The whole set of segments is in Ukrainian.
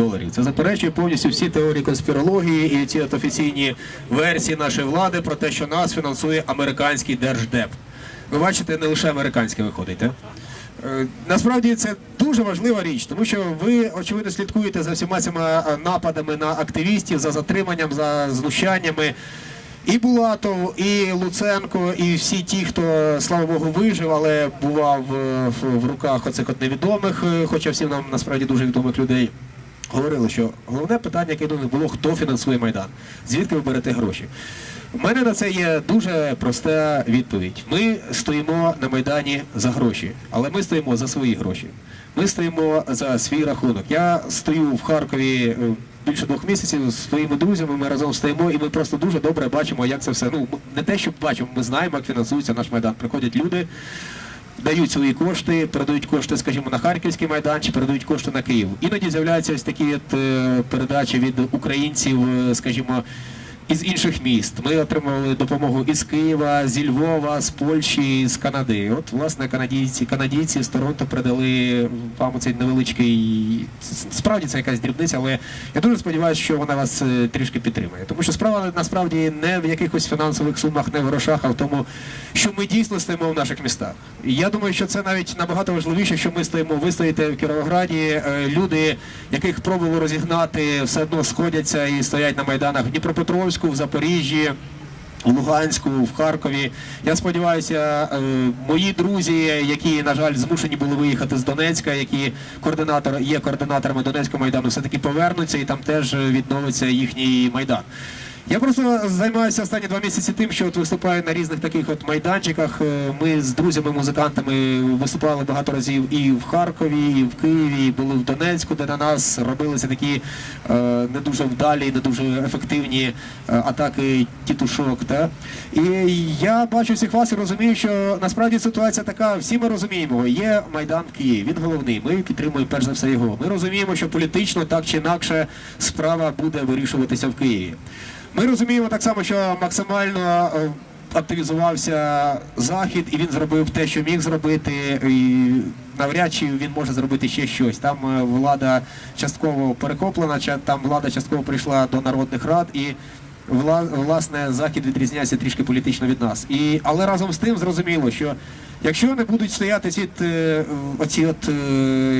доларів. Це заперечує повністю всі теорії конспірології і ці офіційні версії нашої влади про те, що нас фінансує американський держдеп. Ви бачите, не лише американське виходить. так? Е, Насправді це дуже важлива річ, тому що ви очевидно слідкуєте за всіма цими е, нападами на активістів, за затриманням, за знущаннями. І Булатов, і Луценко, і всі ті, хто слава Богу вижив, але бував е, в, руках оцих от невідомих, е, хоча всім нам насправді дуже відомих людей. Говорили, що головне питання, яке до них було, хто фінансує Майдан, звідки ви берете гроші. У мене на це є дуже проста відповідь. Ми стоїмо на Майдані за гроші, але ми стоїмо за свої гроші. Ми стоїмо за свій рахунок. Я стою в Харкові е, більше двох місяців з своїми друзями. Ми разом стоїмо, і ми просто дуже добре бачимо, як це все. Ну не те, що бачимо, ми знаємо, як фінансується наш майдан. Приходять люди. Дають свої кошти, передають кошти, скажімо, на Харківський майдан чи передають кошти на Київ. Іноді з'являються ось такі е, передачі від українців, е, скажімо, із інших міст. Ми отримували допомогу із Києва, зі Львова, з Польщі, з Канади. От, власне, канадійці, канадійці з Торонто передали вам цей невеличкий. Справді це якась дрібниця, але я дуже сподіваюся, що вона вас е, трішки підтримає. Тому що справа насправді не в якихось фінансових сумах, не в грошах, а в тому, що ми дійсно стоїмо в наших містах. І я думаю, що це навіть набагато важливіше, що ми стоїмо. Ви стоїте в Кіровограді. е, Люди, яких пробували розігнати, все одно сходяться і стоять на майданах в Дніпропетровську, в Запоріжжі. У Луганську, в Харкові. Я сподіваюся, е, мої друзі, які, на жаль, змушені були виїхати з Донецька, які координатор є координаторами Донецького майдану, все-таки повернуться і там теж відновиться їхній майдан. Я просто займаюся останні два місяці тим, що от виступаю на різних таких от майданчиках. Е, Ми з друзями-музикантами виступали багато разів і в Харкові, і в Києві, і були в Донецьку, де на нас робилися такі е, не дуже вдалі, не дуже ефективні е, атаки тітушок. Та? І я бачу всіх вас і розумію, що насправді ситуація така, всі ми розуміємо, є Майдан в Києві, він головний, ми підтримуємо перш за все його. Ми розуміємо, що політично так чи інакше справа буде вирішуватися в Києві. Ми розуміємо так само, що максимально е, активізувався захід, і він зробив те, що міг зробити. І навряд чи він може зробити ще щось. Там е, влада частково перекоплена, там влада частково прийшла до народних рад і. вла- Власне, захід відрізняється трішки політично від нас. І, але разом з тим зрозуміло, що якщо не будуть стояти ці, е, оці от е,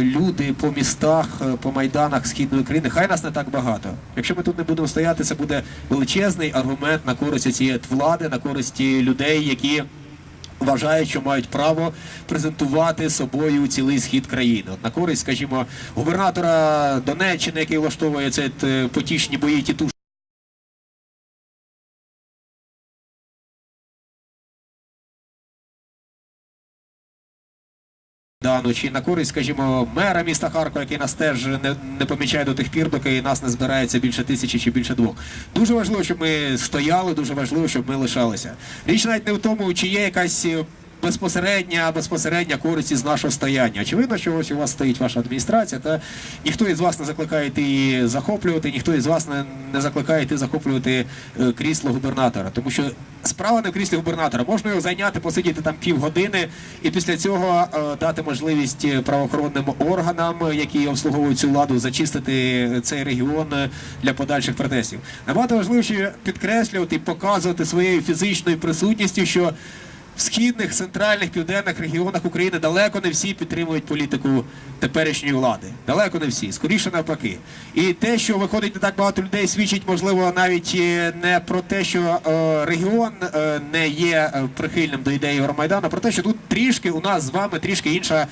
люди по містах, е, по майданах східної країни, хай нас не так багато. Якщо ми тут не будемо стояти, це буде величезний аргумент на користь цієї влади, на користь людей, які вважають, що мають право презентувати собою цілий схід країни. На користь, скажімо, губернатора Донеччини, який влаштовує е, потішні бої тітушки. Дану чи на користь, скажімо, мера міста Харкова, який нас теж не, не помічає до тих пір, доки нас не збирається більше тисячі чи більше двох. Дуже важливо, щоб ми стояли, дуже важливо, щоб ми лишалися. Річ навіть не в тому, чи є якась безпосередня безпосередня користь із нашого стояння. Очевидно, що ось у вас стоїть ваша адміністрація, та ніхто із вас не закликає йти захоплювати, ніхто із вас не, не закликає йти захоплювати е, крісло губернатора. Тому що справа не в кріслі губернатора. Можна його зайняти, посидіти там півгодини і після цього е, дати можливість е, правоохоронним органам, які обслуговують цю владу, зачистити цей регіон для подальших протестів. Набагато важливіше підкреслювати і показувати своєю фізичною присутністю, що в східних, центральних, південних регіонах України далеко не всі підтримують політику теперішньої влади. Далеко не всі, скоріше навпаки. І те, що виходить не так багато людей, свідчить, можливо, навіть е, не про те, що е, регіон е, не є прихильним до ідеї Євромайдану, а про те, що тут трішки у нас з вами трішки інша.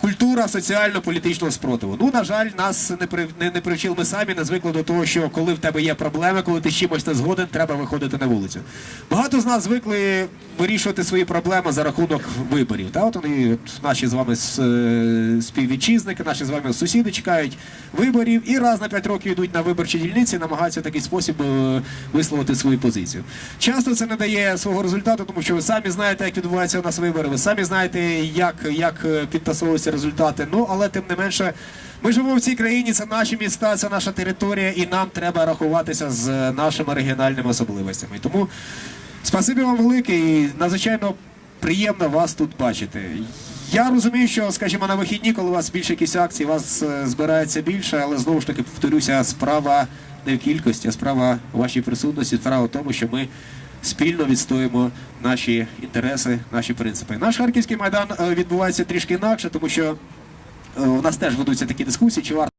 Культура соціально-політичного спротиву. Ну, на жаль, нас не при не, не привчили, ми самі не звикли до того, що коли в тебе є проблеми, коли ти з чимось не згоден, треба виходити на вулицю. Багато з нас звикли вирішувати свої проблеми за рахунок виборів. Та от вони от наші з вами е, співвітчизники, наші з вами сусіди чекають виборів і раз на п'ять років йдуть на виборчі дільниці, і намагаються в такий спосіб е, висловити свою позицію. Часто це не дає свого результату, тому що ви самі знаєте, як відбуваються у нас вибори, ви самі знаєте, як, як е, підтасовуються результати. Ну але тим не менше. Ми живемо в цій країні, це наші міста, це наша територія, і нам треба рахуватися з нашими регіональними особливостями. Тому спасибі вам велике і надзвичайно приємно вас тут бачити. Я розумію, що, скажімо, на вихідні, коли у вас більше якісь акцій, вас е, збирається більше, але знову ж таки повторюся, справа не в кількості, а справа вашій присутності, справа в тому, що ми спільно відстоїмо наші інтереси, наші принципи. Наш харківський майдан е, відбувається трішки інакше, тому що е, у нас теж ведуться такі дискусії, чи варто